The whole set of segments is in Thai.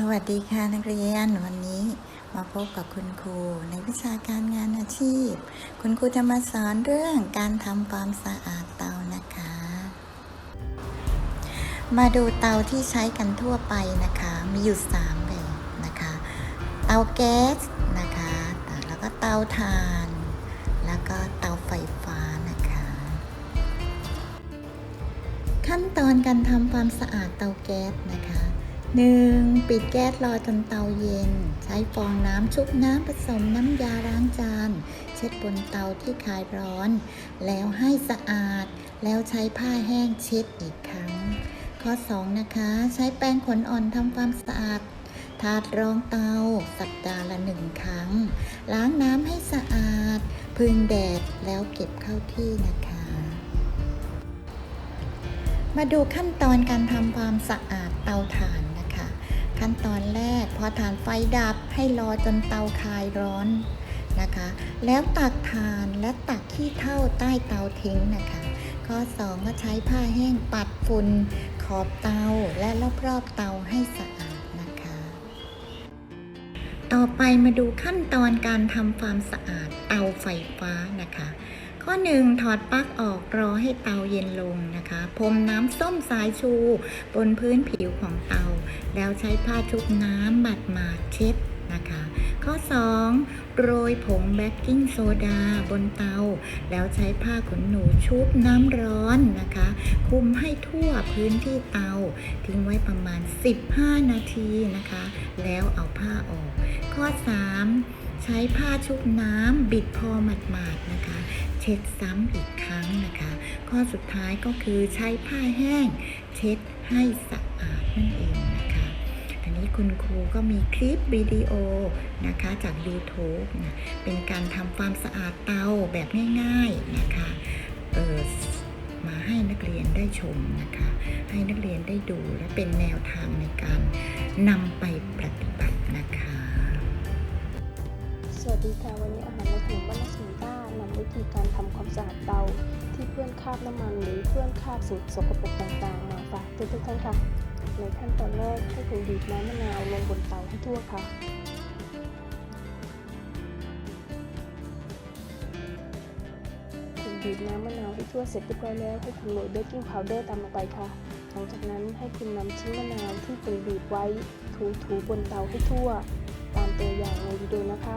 สวัสดีค่ะนักเรียนวันนี้มาพบกับคุณครูในวิชาการงานอาชีพ คุณครูจะมาสอนเรื่องการทำความสะอาดเตานะคะ มาดูเตาที่ใช้กันทั่วไปนะคะ มีอยู่3แบบนะคะ เตาแก๊สนะคะ แล้วก็เตาถ่าน แล้วก็เตาไฟฟ้านะคะ ขั้นตอนการทำความสะอาดเตาแก๊สนะคะ 1. ปิดแก๊สรอจนเตาเย็น ใช้ฟองน้ำชุบน้ำผสมน้ำยาล้างจาน เช็ดบนเตาที่คลายร้อน แล้วให้สะอาด แล้วใช้ผ้าแห้งเช็ดอีกครั้ง ข้อ 2 นะคะ ใช้แป้งขนอ่อนทำความสะอาดถาดรองเตา สัปดาห์ละหนึ่งครั้ง ล้างน้ำให้สะอาด พึ่งแดดแล้วเก็บเข้าที่นะคะ มาดูขั้นตอนการทำความสะอาดเตาถ่าน ขั้นตอนแรก พอถ่านไฟดับให้รอจนเตาคลายร้อนนะคะ แล้วตักถ่านและตักขี้เถ้าใต้เตาทิ้งนะคะ ข้อ 2 ก็ใช้ผ้าแห้งปัดฝุ่นขอบเตาและรอบๆเตาให้สะอาดนะคะ ต่อไปมาดูขั้นตอนการทำความสะอาดเตาไฟฟ้านะคะ ข้อ 1 ถอดปลั๊กออกรอให้เตาเย็นลงนะคะพรมน้ำส้มสายชู บนพื้นผิวของเตา แล้วใช้ผ้าชุบน้ำบัดหมาดเช็ดนะคะ ข้อ 2 โรยผงเบกกิ้งโซดาบนเตา แล้วใช้ผ้าขนหนูชุบน้ำร้อนนะคะ คุมให้ทั่วพื้นที่เตา ทิ้งไว้ประมาณ 15 นาทีนะคะ แล้วเอาผ้าออก ข้อ 3 ใช้ผ้าชุบน้ำบิดพอหมาดๆนะ ช็ดซ้ำอีกครั้งนะคะ ข้อสุดท้ายก็คือใช้ผ้าแห้ง เช็ดให้สะอาดนั่นเองนะคะ อันนี้คุณครูก็มีคลิปวิดีโอนะคะจาก YouTube นะเป็นการทำความสะอาดเตาแบบง่ายๆนะคะเออมาให้นักเรียนได้ชมนะคะ ให้นักเรียนได้ดูและเป็นแนวทางในการนำไปปฏิบัตินะคะ สวัสดีค่ะ วันนี้อาหารในขนมบ้านสุนต้า ธีการทำความสะอาดเตาที่เพื่อนคราบน้ำมันหรือเพื่อนคราบสิ่งสกปรกต่างๆ มาฝากทุกท่านค่ะ ในขั้นตอนแรกให้คุณบีบน้ำมะนาวลงบนเตาให้ทั่วค่ะคุณบีบน้ำมะนาวให้ทั่วเสร็จเรียบร้อยแล้วให้คุณโรยเบกกิ้งพาวเดอร์ตามลงไปค่ะ หลังจากนั้นให้คุณนำชิ้นมะนาวที่คุณบีบไว้ถูๆบนเตาให้ทั่ว ตามตัวอย่างในวิดีโอนะคะ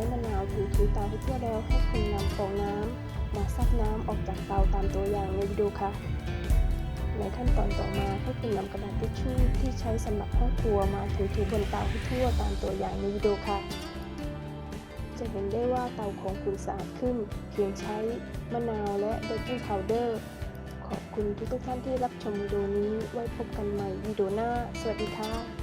ช้มะนาวถูถูเตาให้ทั่วแล้วให้คุณนำฟองน้ำมาซับน้ำออกจากเตาตามตัวอย่างในวิดีโอค่ะ ในขั้นตอนต่อมาให้คุณนำกระดาษทิชชู่ที่ใช้สำหรับห้องครัวมาถูถูบนเตาให้ทั่วตามตัวอย่างในวิดีโอค่ะ จะเห็นได้ว่าเตาของคุณสะอาดขึ้นเพียงใช้มะนาวและเบกกิ้งพาวเดอร์ขอบคุณทุกท่านที่รับชมวิดีโอนี้ไว้พบกันใหม่วิดีโอหน้า สวัสดีค่ะ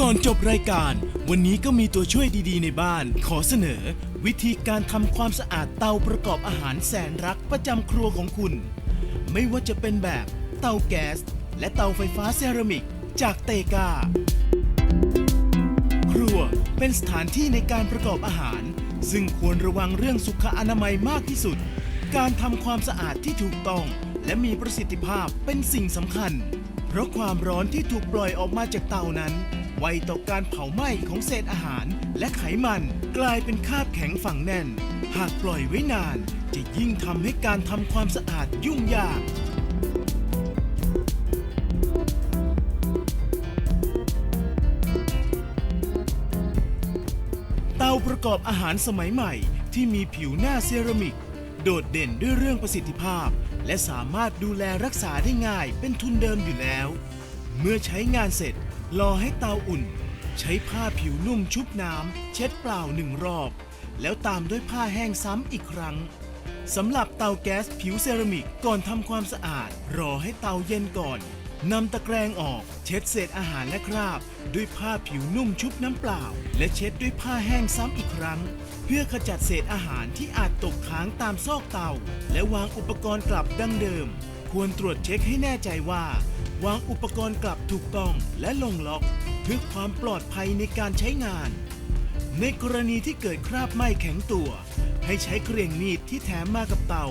ก่อนจบรายการ วันนี้ก็มีตัวช่วยดีๆในบ้าน ขอเสนอ วิธีการทำความสะอาดเตาประกอบอาหารแสนรักประจำครัวของคุณ ไม่ว่าจะเป็นแบบเตาแก๊ส และเตาไฟฟ้าเซรามิกจากเตกา ครัวเป็นสถานที่ในการประกอบอาหาร ซึ่งควรระวังเรื่องสุขอนามัยมากที่สุด การทำความสะอาดที่ถูกต้อง และมีประสิทธิภาพเป็นสิ่งสำคัญ เพราะความร้อนที่ถูกปล่อยออกมาจากเตานั้น ไวต่อการเผาไหม้ของเศษอาหารและไขมันกลายเป็นคาบแข็งฝังแน่น หากปล่อยไว้นาน จะยิ่งทำให้การทำความสะอาดยุ่งยากเตาประกอบอาหารสมัยใหม่ที่มีผิวหน้าเซรามิก โดดเด่นด้วยเรื่องประสิทธิภาพ และสามารถดูแลรักษาได้ง่ายเป็นทุนเดิมอยู่แล้ว เมื่อใช้งานเสร็จ รอให้เตาอุ่น ใช้ผ้าผิวนุ่มชุบน้ำเช็ดเปล่าหนึ่งรอบ แล้วตามด้วยผ้าแห้งซ้ำอีกครั้งสำหรับเตาแก๊สผิวเซรามิกก่อนทำความสะอาด รอให้เตาเย็นก่อน นำตะแกรงออกเช็ดเศษอาหารและคราบ ด้วยผ้าผิวนุ่มชุบน้ำเปล่า และเช็ดด้วยผ้าแห้งซ้ำอีกครั้ง เพื่อขจัดเศษอาหารที่อาจตกค้างตามซอกเตา และวางอุปกรณ์กลับดังเดิม ควรตรวจเช็คให้แน่ใจว่า วางอุปกรณ์กลับถูกต้องและลงล็อก เพื่อความปลอดภัยในการใช้งาน ในกรณีที่เกิดคราบไหม้แข็งตัว ให้ใช้เครื่องหนีบที่แถมมากับเตา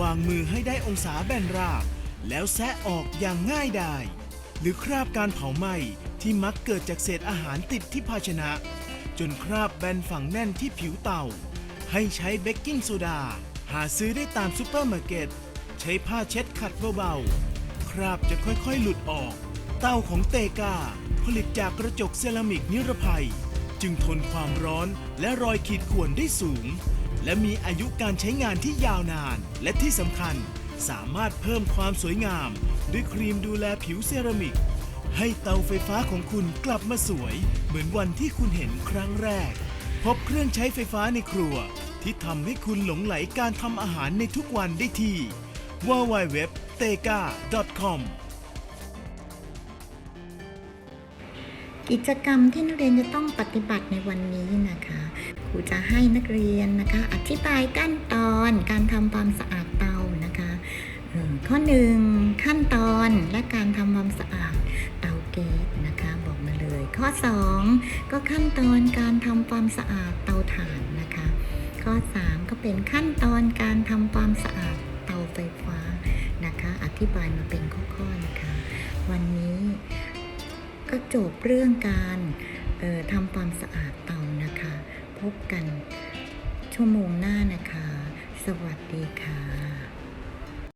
วางมือให้ได้องศาแบนราบ แล้วแซะออกอย่างง่ายดายหรือคราบการเผาไหม้ที่มักเกิดจากเศษอาหารติดที่ภาชนะ จนคราบแบนฝังแน่นที่ผิวเตาให้ใช้เบกกิ้งโซดา หาซื้อได้ตามซูเปอร์มาร์เก็ต ใช้ผ้าเช็ดขัดเบาๆ คราบจะค่อยๆหลุดออก เต้าของเตกา ผลิตจากกระจกเซรามิกนิรภัย จึงทนความร้อนและรอยขีดข่วนได้สูง และมีอายุการใช้งานที่ยาวนานและที่สำคัญ สามารถเพิ่มความสวยงาม ด้วยครีมดูแลผิวเซรามิก ให้เตาไฟฟ้าของคุณกลับมาสวย เหมือนวันที่คุณเห็นครั้งแรก พบเครื่องใช้ไฟฟ้าในครัว ที่ทำให้คุณหลงไหลการทำอาหารในทุกวันได้ที่ www.tega.com กิจกรรมที่นักเรียนจะต้องปฏิบัติในวันนี้นะคะครูจะให้นักเรียนนะคะ อธิบายขั้นตอนการทำความสะอาด ข้อหนึ่งขั้นตอนและการทำความสะอาดเตาแก๊สนะคะบอกมาเลย ข้อ 2 ก็ขั้นตอนการทำความสะอาดเตาถ่านนะคะ ข้อ 3 ก็เป็นขั้นตอนการทำความสะอาดเตาไฟฟ้านะคะ อธิบายมาเป็นข้อๆนะคะ วันนี้ก็จบเรื่องการออทำความสะอาดเตานะคะ พบกันชั่วโมงหน้านะคะ สวัสดีค่ะ